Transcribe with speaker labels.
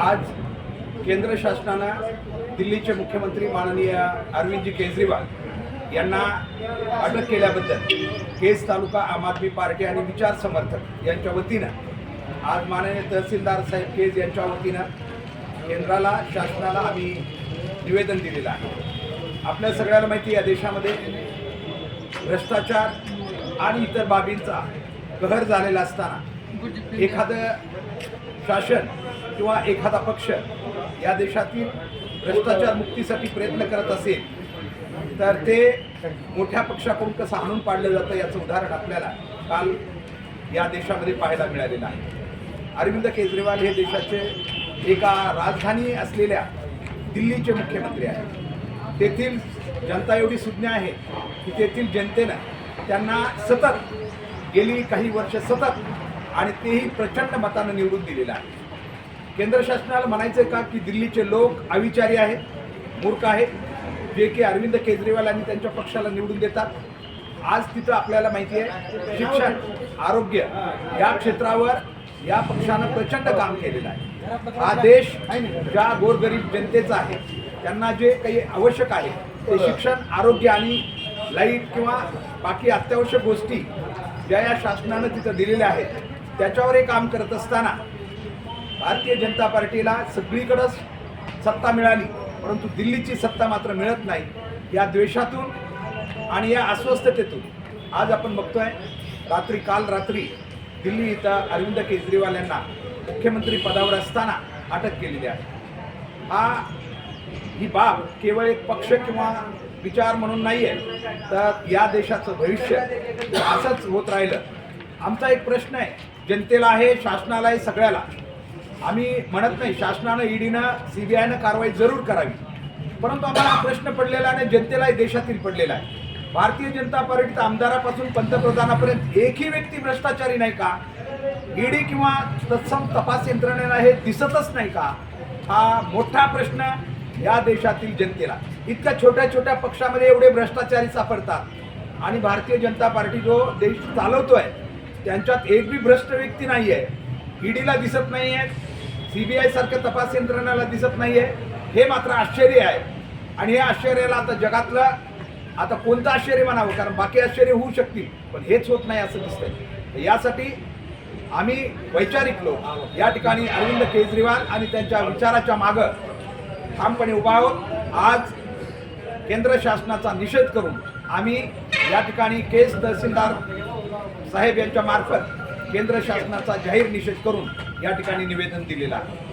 Speaker 1: आज केंद्र शासनानं दिल्लीचे मुख्यमंत्री माननीय अरविंदजी केजरीवाल यांना अटक केल्याबद्दल केस तालुका आम आदमी पार्टी आणि विचार समर्थक यांच्या वतीनं आज माननीय तहसीलदार साहेब केज यांच्या वतीनं केंद्राला शासनाला आम्ही निवेदन दिलेलं आहे. आपल्या सगळ्याला माहिती या देशामध्ये भ्रष्टाचार आणि इतर बाबींचा कहर झालेला असताना एखादं शासन किंवा एखादा पक्ष या देशातील भ्रष्टाचार मुक्तीसाठी प्रयत्न करत असेल तर ते मोठ्या पक्षाकडून कसं आणून पाडलं जातं याचं उदाहरण आपल्याला काल या देशामध्ये पाहायला मिळालेलं आहे. अरविंद केजरीवाल हे देशाचे एका राजधानी असलेल्या दिल्लीचे मुख्यमंत्री आहेत. तेथील जनता एवढी सुज्ञ आहे की तेथील जनतेनं त्यांना सतत गेली काही वर्ष सतत आणि तेही प्रचंड मतानं निवडून दिलेलं आहे. केंद्र शासनाला म्हणायचं का की दिल्लीचे लोक अविचारी आहेत मूर्ख आहेत जे की अरविंद केजरीवाल आणि त्यांच्या पक्षाला निवडून देतात. आज तिथं आपल्याला माहिती आहे शिक्षण आरोग्य या क्षेत्रावर या पक्षानं प्रचंड काम केलेलं आहे. हा देश ज्या गोरगरीब जनतेचा आहे त्यांना जे काही आवश्यक आहे ते शिक्षण आरोग्य आणि लाइट किंवा बाकी अत्यावश्यक गोष्टी ज्या या शासनानं तिथं दिलेल्या आहेत त्याच्यावर हे काम करत असताना भारतीय जनता पार्टीला सगळीकडंच सत्ता मिळाली परंतु दिल्लीची सत्ता मात्र मिळत नाही. या द्वेषातून आणि या अस्वस्थतेतून आज आपण बघतोय रात्री काल रात्री दिल्ली इथं अरविंद केजरीवाल यांना मुख्यमंत्री पदावर असताना अटक केलेली आहे. हा ही बाब केवळ एक पक्ष किंवा विचार म्हणून नाही आहे तर या देशाचं भविष्य असंच होत राहिलं. आमचा एक प्रश्न आहे जनतेला आहे शासनाला आहे सगळ्याला. आम्ही म्हणत नाही शासनानं ईडीनं सीबीआयनं कारवाई जरूर करावी. परंतु आम्हाला हा प्रश्न पडलेला आणि जनतेलाही देशातील पडलेला आहे. भारतीय जनता पार्टीत आमदारापासून पंतप्रधानापर्यंत एकही व्यक्ती भ्रष्टाचारी नाही का? ईडी किंवा तत्सम तपास यंत्रणेला हे दिसतच नाही का? हा मोठा प्रश्न या देशातील जनतेला. इतक्या छोट्या छोट्या पक्षामध्ये एवढे भ्रष्टाचारी सापडतात. आणि भारतीय जनता पार्टी जो देश चालवतोय त्यांच्यात एक बी भ्रष्ट व्यक्ती नाही आहे ईडीला दिसत नाही सी सीबीआय आयसारखं तपास यंत्रणाला दिसत नाही आहे हे मात्र आश्चर्य आहे. आणि हे आश्चर्याला आता जगातलं आता कोणतं आश्चर्य म्हणावं? कारण बाकी आश्चर्य होऊ शकतील पण हेच होत नाही असं दिसतंय. तर यासाठी आम्ही वैचारिक लोक या ठिकाणी अरविंद केजरीवाल आणि त्यांच्या विचाराच्या मागं ठामपणे उभा आहोत. आज केंद्र शासनाचा निषेध करून आम्ही या ठिकाणी केस तहसीलदार साहेब यांच्या मार्फत केंद्र शासनाचा जाहीर निषेध करून या ठिकाणी निवेदन दिलेलं आहे.